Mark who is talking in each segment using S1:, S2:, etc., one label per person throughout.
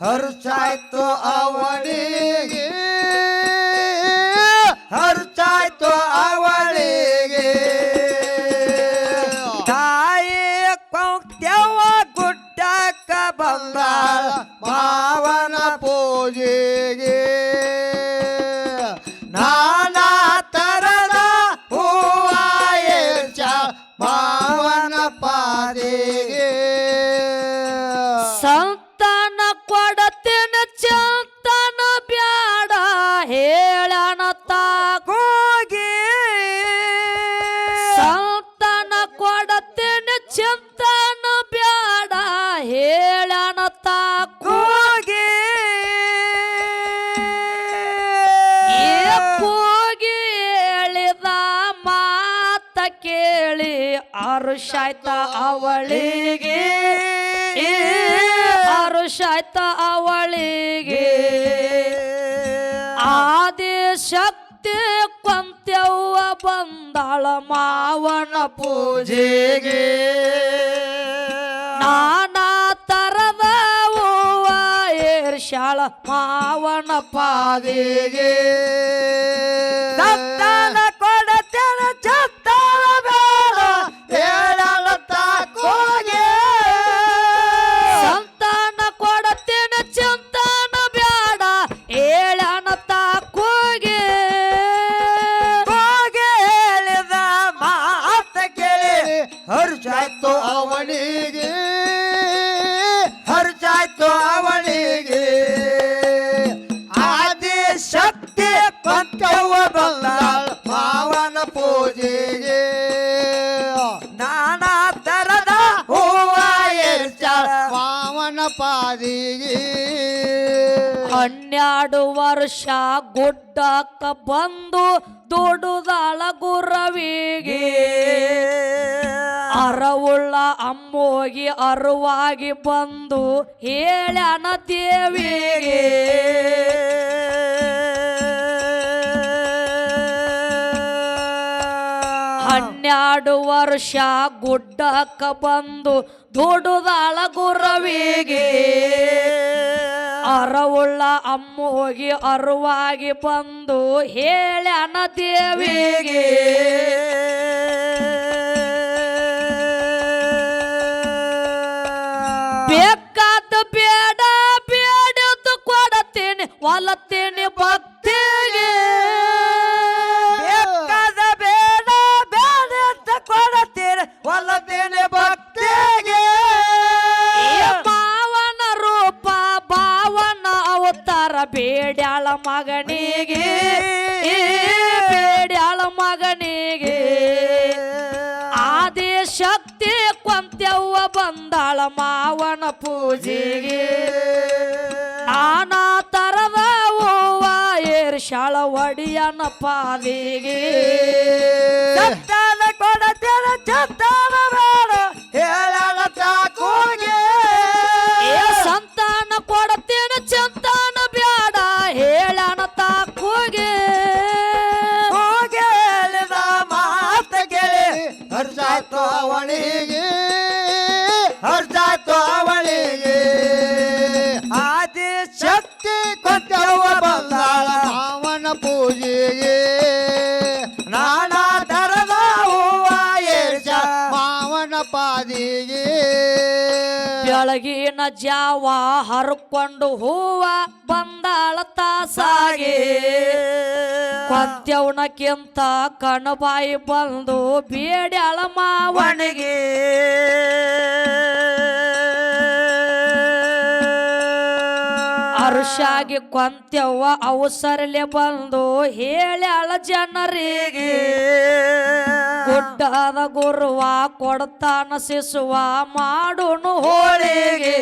S1: ಹರ್ಷಾಯ್ತು ಅವಳಿಗೆ ಹರ್ಷಾಯ್ತು ಅವಳಿಗೆ ತಾಯಿ ಕೌತ್ಯವ ಗುಡ್ಡಕ್ಕ ಬಂದ ಮಾವನ ಪೂಜೆಗೆ. ಚಿಂತನ ಬ್ಯಾಡ ಹೇಳಣತ ಕೂಗಿ ಹೋಗಿ ಹೇಳಿದ
S2: ಮಾತ ಕೇಳಿ ಅರುಷಾಯ್ತ ಅವಳಿಗೆ. ಅರುಷಾಯ್ತ ಅವಳಿಗೆ.
S1: ಆದಿ ಶಕ್ತಿ ಬಂದಾಳ ಮಾವನ ಪೂಜೆಗೆ. ನಾನಾ
S2: ತರದ ಹೂವ ಏರ್ಷಾಳ ಮಾವನ ಪಾದಿಗೆ. ಹರ್ಷಾಯ್ತು ಅವನಿಗೆ. ಹರ್ಷಾಯ್ತು ಅವನಿಗೆ. ಆದಿ ಶಕ್ತಿ ಕೊಂತವ್ವ ಬಲ್ಲ ಪಾವನ ಪೂಜೆಗೆ. ನಾನಾ ತರದ ಹೂವ ಏರ್ಚಾಳ ಪಾವನ ಪಾದಿಗೆ.
S1: ಹನ್ನೆರಡು ವರ್ಷ ಗುಡ್ಡಕ್ಕ ಬಂದು ದುಡುದಾಳ ಗುರವಿಗೆ ಅರವುಳ್ಳ ಅಮ್ಮೋಗಿ ಅರುವಾಗಿ ಬಂದು ಹೇಳನ ದೇವಿಗೆ. ಹನ್ನೆರಡು ವರ್ಷ ಗುಡ್ಡಕ್ಕ ಬಂದು ದೊಡ್ಡದಾಳ ಗುರವಿಗೆ ಅರವುಳ್ಳ ಅಮ್ಮೋಗಿ ಅರುವಾಗಿ ಬಂದು ಹೇಳ ದೇವಿಗೆ. ಬೇಡ್ಯಾಳ ಮಗನಿಗೆ ಬೇಡ್ಯಾಳ ಮಗನಿಗೆ. ಆದಿ ಶಕ್ತಿ ಕೊಂತ್ಯವ್ವ ಬಂದಾಳ ಮಾವನ ಪೂಜೆಗೆ. ನಾನಾ ತರದ ಓವ ಏರ್ಷಾಳ ಒಡಿಯನ ಪಾದಿಗೆ
S2: ಚತ್ತಾನ ಕೊಡ ಚತ್ತಾನ ಅವಳಿಗೆ ಹರ್ಷಾಯ್ತು ಅವಳಿಗೆ. ಆದಿ ಶಕ್ತಿ ಕೊಟ್ಟವ ಬಂದಾಳ ಮಾವನ ಪೂಜೆಗೆ. ನಾನಾ ತರದ ಹೂವ ಏರ್ಸ ಮಾವನ ಪಾದಿಗೆ.
S1: ಬೆಳಗಿನ ಜಾವ ಹರ್ಕೊಂಡು ಹೂವ ಬಂದಾಳ ತಾಸಾಗಿ. ಕೊಂತ್ಯವನಕ್ಕಿಂತ ಕಣಬಾಯಿ ಬಂದು ಬೇಡ್ಯಾಳ ಮಾವಣಿಗೆ ಅರುಷಾಗಿ ಕೊಂತ್ಯವ್ವ ಅವಸರಲೆ ಬಂದು ಹೇಳ್ಯಾಳ ಜನರಿಗೆ. ಗುಡ್ಡದ ಗುರುವ ಕೊಡ್ತಾನ ಶಿಸುವ ಮಾಡುನು ಹೋಳಿಗೆ.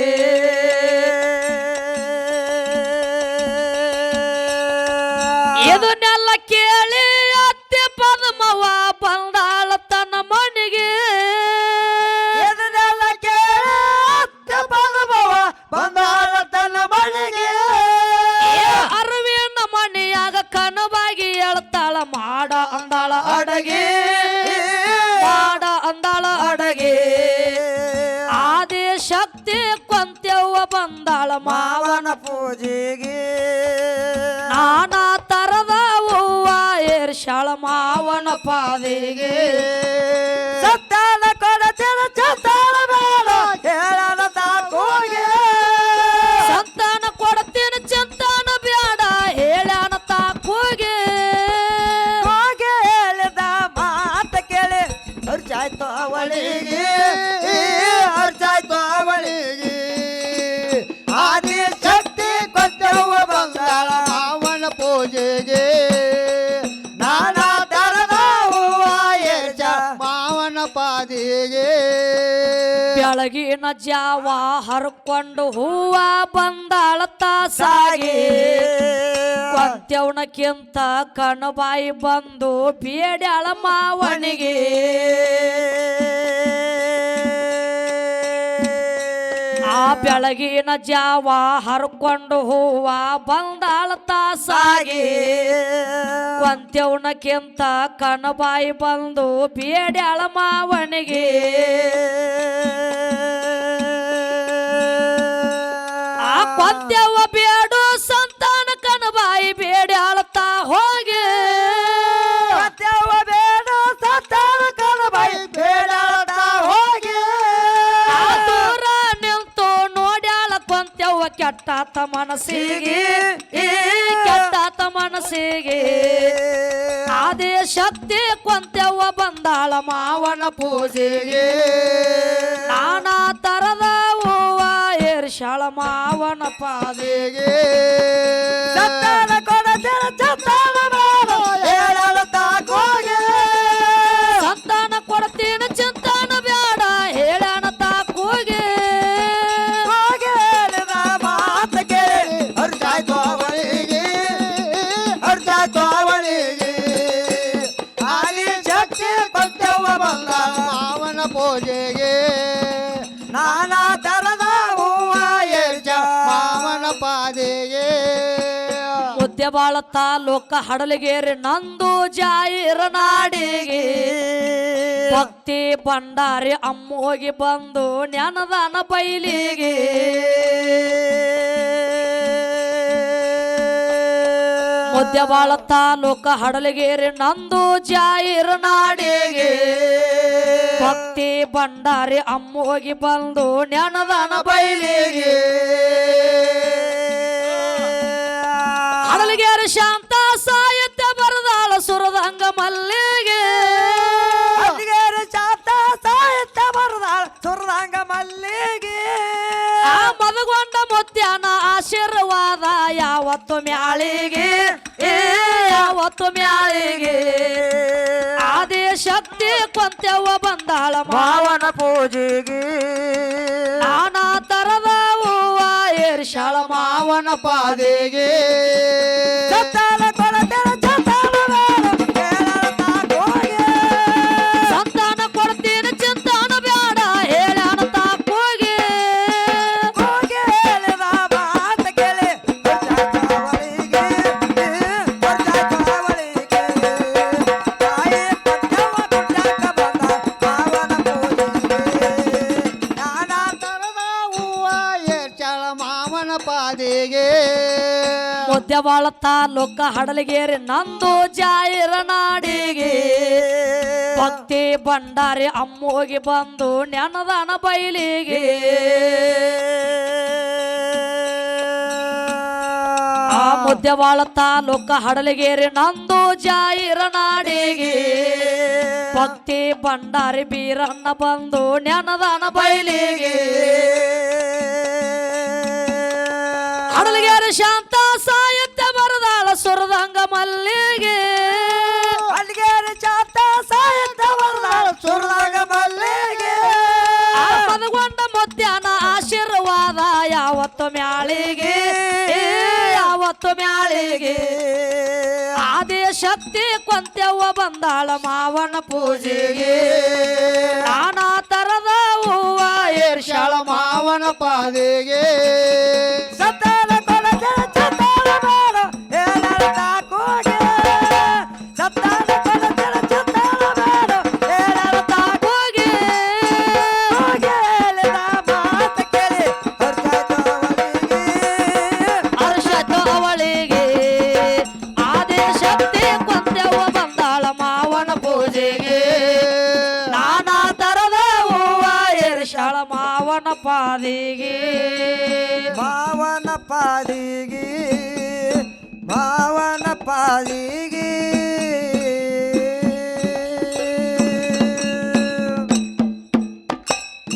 S2: ಪೂಜೆಗೆ.
S1: ನಾನಾ ತರದ ಹೂವ ಏರ್ಷಾಳ ಮಾವನ ಪಾದಿಗೆ.
S2: ಸತ್ತಾನ ಕೊಡತಿರ ಚತ್ತಾನ ಬೇಡ ಹೇಳನ ತಾಕೋಗೆ.
S1: ಸಂತಾನ ಕೊಡ್ತೀನಿ ಚಂತಾನ ಬೇಡ ಹೇಳನ ತಾಕೋಗೆ.
S2: ಹೋಗಿ ಹೇಳಿದ ಮಾತ ಕೇಳಿ ಹರ್ಚಾಯ್ತು ಅವಳಿಗೆ.
S1: ಬೆಳಗಿನ ಜಾವ ಹರ್ಕೊಂಡು ಹೂವ ಬಂದಾಳ ಸಾಗಿ. ಕೊತ್ತವನಕ್ಕಿಂತ ಕಣಬಾಯಿ ಬಂದು ಬೇಡ್ಯಾಳ ಮಾವನಿಗೆ. ಆ ಬೆಳಗಿನ ಜಾವ ಹರ್ಕೊಂಡು ಹೂವ ಬಂದಾಳ ತಾಸಾಗಿ. ಕೊಂತ್ಯವನಕ್ಕಿಂತ ಕಣಬಾಯಿ ಬಂದು ಬೇಡ್ಯಾಳ ಮಾವಣಿಗೆ ಆ ಕೊಂತ್ಯವ ಬೇಡು ಸಂತಾನ ಕಣಬಾಯಿ ಬೇಡ್ಯಾಳತಾ ಕೆಟ್ಟಾತ ಮನಸ್ಸಿಗೆ ಕೆಟ್ಟಾತ ಮನಸ್ಸಿಗೆ. ಅದೇ ಶಕ್ತಿ ಕೊಂತೆವ್ವ ಬಂದಾಳ ಮಾವನ ಪೂಜೆಗೆ. ನಾನಾ ತರದ ಹೂವ ಏರ್ಷಾಳ ಮಾವನ ಪಾದೆಗೆ.
S2: ಅವಳಿಗೆ ಆಲಿ ಶಕ್ತಿ ಕೊಟ್ಟವ ಬಂದ ಮಾವನ ಪೂಜೆಗೆ. ನಾನಾ ತರದ ಹೂವ ಏರ್ಚ ಮಾವನ ಪಾದೆಗೆ.
S1: ಮುದ್ದೆ ಬಾಳ ತಾಲೂಕ ಹಡಲಗೇರಿ ನಂದು ಜಾಯಿರ ನಾಡಿಗೆ. ಭಕ್ತಿ ಭಂಡಾರಿ ಅಮ್ಮೋಗಿ ಬಂದು ಜ್ಞಾನದಾನ ಬೈಲಿಗೆ. ಮುದ್ದೆ ಬಾಳ ತಾಲೂಕ ಹಡಲಗೇರಿ ನಂದು ಜಾಯಿರ ನಾಡಿಗೆ. ಭಕ್ತಿ ಭಂಡಾರಿ ಅಮ್ಮೋಗಿ ಬಂದು ಜ್ಞಾನದಾನ ಬೈಲಿಗೆ ಹಡಲಗೇರಿ ಶಾಂತ ಸಾಹಿತ್ಯ ಬರದಾಳ ಸುರದಂಗ ಮಲ್ಲಿಗೆ.
S2: ಚಾತ ಸಾಹಿತ್ಯ ಬರದಾಳ ಸುರದಂಗ ಮಲ್ಲಿಗೆ.
S1: ಆ ಮದಗೊಂಡ ಮುತ್ಯಾನ ಆಶೀರ್ವಾದ ಯಾವತ್ತು ಮ್ಯಾಳಿಗೆ ಏ ಯಾವತ್ತು ಮ್ಯಾಳಿಗೆ ಆದೇ ಶಕ್ತಿ ಕೊಂತೆವ ಬಂದಾಳ ಮಾವ
S2: ಮಾವನ ಪೂಜೆಗೆ.
S1: ನಾನಾ ತರದ ಹೂವ ಏರ್ಷಾಳ ಮಾವನ ಪಾದೆಗೆ.
S2: ಸತ್ತಾನ ಪಾದಿಗೆ.
S1: ಮುದ್ದೆ ಬಾಳ ತಾಲೂಕ ಹಡಲಗೇರಿ ನಂದು ಜಾಯಿರ ನಾಡಿಗೆ. ಭಕ್ತಿ ಭಂಡಾರಿ ಅಮ್ಮೋಗಿ ಬಂದು ನೆನದಾನ ಬೈಲಿಗೆ. ಆ ಮುದ್ದೆ ಬಾಳ ತಾಲೂಕ ಹಡಲಗೇರಿ ನಂದು ಜಾಯಿರ ನಾಡಿಗೆ. ಭಕ್ತಿ ಭಂಡಾರಿ ಬೀರನ್ನ ಬಂದು ನೆನದಾನ ಬೈಲಿಗೆ. ಹಡಲಗೇರಿ ಶಾಂತ ಸಾಹಿತ್ಯ ಬರದಾಳ ಸುರದಂಗ ಮಲ್ಲಿಗೆ.
S2: ಅಲ್ಲಿಗೇರಿ ಶಾಂತ ಸಾಹಿತ್ಯ ಬರದಾಳ ಸುರದಂಗ ಮಲ್ಲಿಗೆ.
S1: ಆ ಮಧ್ಯಾಹ್ನ ಆಶೀರ್ವಾದ ಯಾವತ್ತು ಮ್ಯಾಳಿಗೆ ಯಾವತ್ತು ಮ್ಯಾಳಿಗೆ. ಆದೇ ಶಕ್ತಿ ಕೊಂತೆವ್ವ ಬಂದಾಳ ಮಾವನ ಪೂಜೆಗೆ. ನಾನಾ ತರದ ಹೂವ ಏರ್ಷಾಳ ಮಾವನ ಪಾದೆಗೆ. ಪಾದಿಗೆ
S2: ಭಾವನ ಪಾಲಿಗೆ ಭಾವನ ಪಾದಿಗೆ